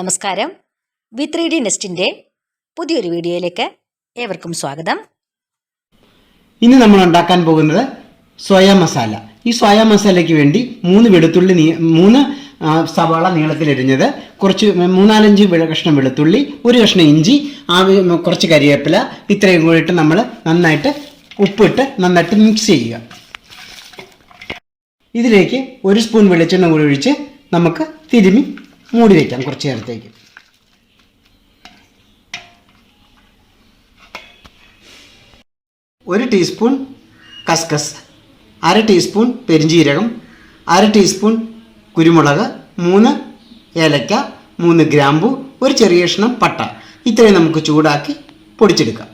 നമസ്കാരം. V three D നെസ്റ്റിന്റെ പുതിയൊരു വീഡിയോയിലേക്ക് ഏവർക്കും സ്വാഗതം. ഇന്ന് നമ്മൾ ഉണ്ടാക്കാൻ പോകുന്നത് സോയ മസാല. ഈ സോയ മസാലയ്ക്ക് വേണ്ടി മൂന്ന് വെളുത്തുള്ളി മൂന്ന് സവാള നീളത്തിലരിഞ്ഞത് കുറച്ച് മൂന്നാലഞ്ച് കഷ്ണം വെളുത്തുള്ളി ഒരു കഷ്ണം ഇഞ്ചി ആവി കുറച്ച് കരിവേപ്പില ഇത്രയും കൂടിയിട്ട് നമ്മൾ നന്നായിട്ട് ഉപ്പിട്ട് നന്നായിട്ട് മിക്സ് ചെയ്യുക. ഇതിലേക്ക് ഒരു സ്പൂൺ വെളിച്ചെണ്ണ കൂടി ഒഴിച്ച് നമുക്ക് തിരുമി മൂടി വയ്ക്കാം കുറച്ച് നേരത്തേക്ക്. ഒരു ടീസ്പൂൺ കസ്കസ് അര ടീസ്പൂൺ പെരിഞ്ജീരകം അര ടീസ്പൂൺ കുരുമുളക് മൂന്ന് ഏലക്ക മൂന്ന് ഗ്രാമ്പു ഒരു ചെറിയ കഷ്ണം പട്ട. ഇത്രയും നമുക്ക് ചൂടാക്കി പൊടിച്ചെടുക്കാം.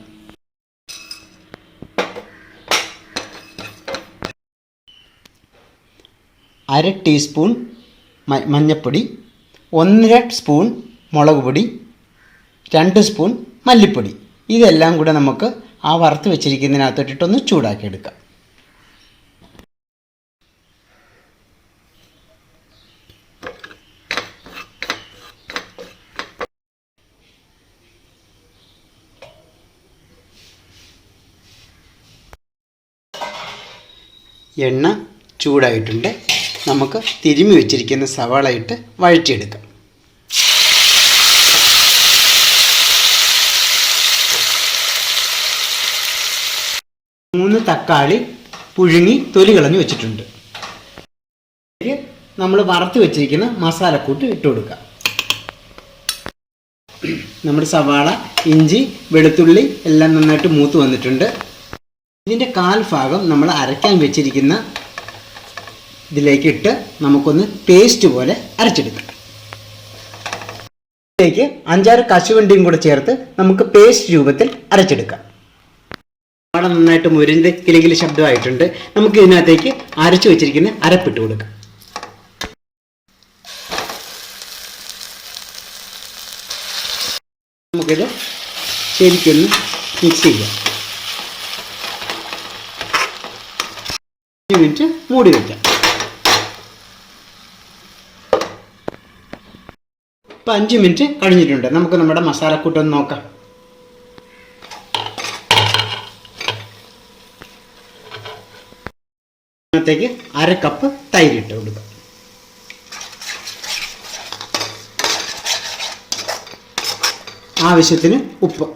അര ടീസ്പൂൺ മഞ്ഞൾപ്പൊടി ഒന്നര സ്പൂൺ മുളക് പൊടി രണ്ട് സ്പൂൺ മല്ലിപ്പൊടി. ഇതെല്ലാം കൂടെ നമുക്ക് ആ വറുത്ത് വെച്ചിരിക്കുന്നതിനകത്തോട്ടിട്ടൊന്ന് ചൂടാക്കി എടുക്കാം എണ്ണ ചൂടായിട്ടുണ്ട്. നമുക്ക് തിരുമി വെച്ചിരിക്കുന്ന സവാള ഇട്ട് വഴറ്റിയെടുക്കാം. മൂന്ന് തക്കാളി പുഴുങ്ങി തൊലി കളഞ്ഞു വെച്ചിട്ടുണ്ട്. നമ്മൾ വറുത്ത് വെച്ചിരിക്കുന്ന മസാലക്കൂട്ട് ഇട്ട് കൊടുക്കാം നമ്മുടെ സവാള ഇഞ്ചി വെളുത്തുള്ളി എല്ലാം നന്നായിട്ട് മൂത്ത് വന്നിട്ടുണ്ട്. ഇതിന്റെ കാൽ ഭാഗം നമ്മൾ അരയ്ക്കാൻ വെച്ചിരിക്കുന്ന ഇതിലേക്ക് ഇട്ട് നമുക്കൊന്ന് പേസ്റ്റ് പോലെ അരച്ചെടുക്കാം. ഇതിലേക്ക് അഞ്ചാറ് കശുവണ്ടിയും കൂടെ ചേർത്ത് നമുക്ക് പേസ്റ്റ് രൂപത്തിൽ അരച്ചെടുക്കാം. വളരെ നന്നായിട്ട് മുരിഞ്ഞ് കിലുകിൽ ശബ്ദമായിട്ടുണ്ട്. നമുക്ക് ഇതിനകത്തേക്ക് അരച്ചു വെച്ചിരിക്കുന്ന അരപ്പിട്ട് കൊടുക്കാം. നമുക്കിത് ശരിക്കൊന്ന് മിക്സ് ചെയ്യാം. മിനിറ്റ് മൂടി വയ്ക്കാം ഇപ്പം അഞ്ച് മിനിറ്റ് കഴിഞ്ഞിട്ടുണ്ട്. നമുക്ക് നമ്മുടെ മസാലക്കൂട്ടൊന്ന് നോക്കാം. ത്തേക്ക് അര കപ്പ് തൈര് ഇട്ട് കൊടുക്കാം. ആവശ്യത്തിന് ഉപ്പ്.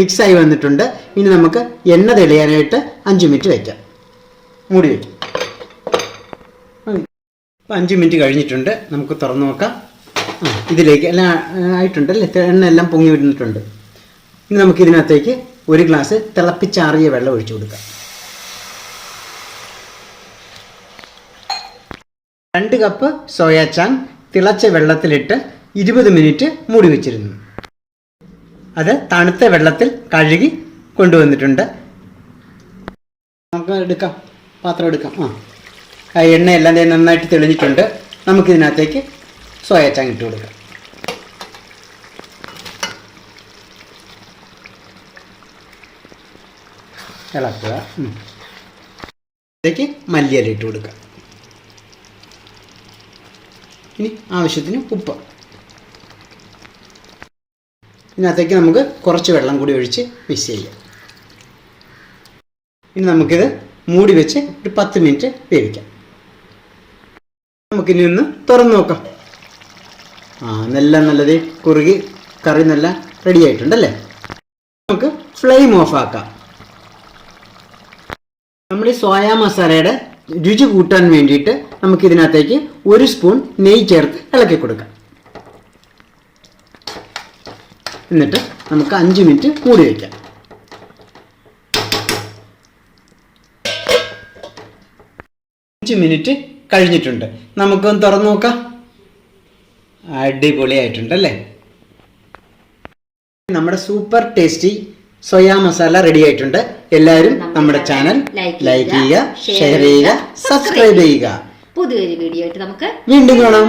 മിക്സായി വന്നിട്ടുണ്ട്. ഇനി നമുക്ക് എണ്ണ തെളിയാനായിട്ട് അഞ്ച് മിനിറ്റ് വയ്ക്കാം മൂടി വയ്ക്കാം. ഇപ്പം അഞ്ച് മിനിറ്റ് കഴിഞ്ഞിട്ടുണ്ട്. നമുക്ക് തുറന്നു നോക്കാം. ഇതിലേക്ക് എല്ലാം ആയിട്ടുണ്ട് അല്ലേ? എണ്ണ എല്ലാം പൊങ്ങി വരുന്നിട്ടുണ്ട്. ഇനി നമുക്ക് ഇതിനകത്തേക്ക് ഒരു ഗ്ലാസ് തിളപ്പിച്ചാറിയ വെള്ളം ഒഴിച്ചു കൊടുക്കാം. രണ്ട് കപ്പ് സോയാ ചാങ് തിളച്ച വെള്ളത്തിലിട്ട് ഇരുപത് മിനിറ്റ് മൂടി വെച്ചിരുന്നു. അത് തണുത്ത വെള്ളത്തിൽ കഴുകി കൊണ്ടുവന്നിട്ടുണ്ട്. നമുക്ക് എടുക്കാം. പാത്രം എടുക്കാം. ആ. ആ എണ്ണയെല്ലാം നന്നായിട്ട് തെളിഞ്ഞിട്ടുണ്ട്. നമുക്കിതിനകത്തേക്ക് സോയാച്ചാങ് ചാങ് ഇട്ട് കൊടുക്കാം. ഇളക്കുക. അതിലേക്ക് മല്ലിയില ഇട്ട് കൊടുക്കുക ഇനി ആവശ്യത്തിന് ഉപ്പ്. ഇതിനകത്തേക്ക് നമുക്ക് കുറച്ച് വെള്ളം കൂടി ഒഴിച്ച് മിക്സ് ചെയ്യാം. ഇനി നമുക്കിത് മൂടി വെച്ച് ഒരു പത്ത് മിനിറ്റ് വേവിക്കാം. നമുക്കിനി ഒന്ന് തുറന്നു നോക്കാം. ആ നല്ല നല്ലത് കുറുകി കറി നല്ല റെഡി ആയിട്ടുണ്ടല്ലേ? നമുക്ക് ഫ്ലെയിം ഓഫ് ആക്കാം. നമ്മൾ ഈ സോയാ മസാലയുടെ രുചി കൂട്ടാൻ വേണ്ടിയിട്ട് നമുക്ക് ഇതിനകത്തേക്ക് ഒരു സ്പൂൺ നെയ്യ് ചേർത്ത് ഇളക്കി കൊടുക്കാം. എന്നിട്ട് നമുക്ക് അഞ്ച് മിനിറ്റ് മൂടി വയ്ക്കാം അഞ്ച് മിനിറ്റ് കഴിഞ്ഞിട്ടുണ്ട്. നമുക്കൊന്ന് തുറന്നു നോക്കാം. അടിപൊളിയായിട്ടുണ്ട് അല്ലേ നമ്മുടെ super tasty soya masala ready ആയിട്ടുണ്ട്. എല്ലാവരും നമ്മുടെ ചാനൽ ലൈക്ക് ചെയ്യുക ഷെയർ ചെയ്യുക സബ്സ്ക്രൈബ് ചെയ്യുക. പുതിയൊരു വീഡിയോ ആയിട്ട് നമുക്ക് വീണ്ടും കാണാം.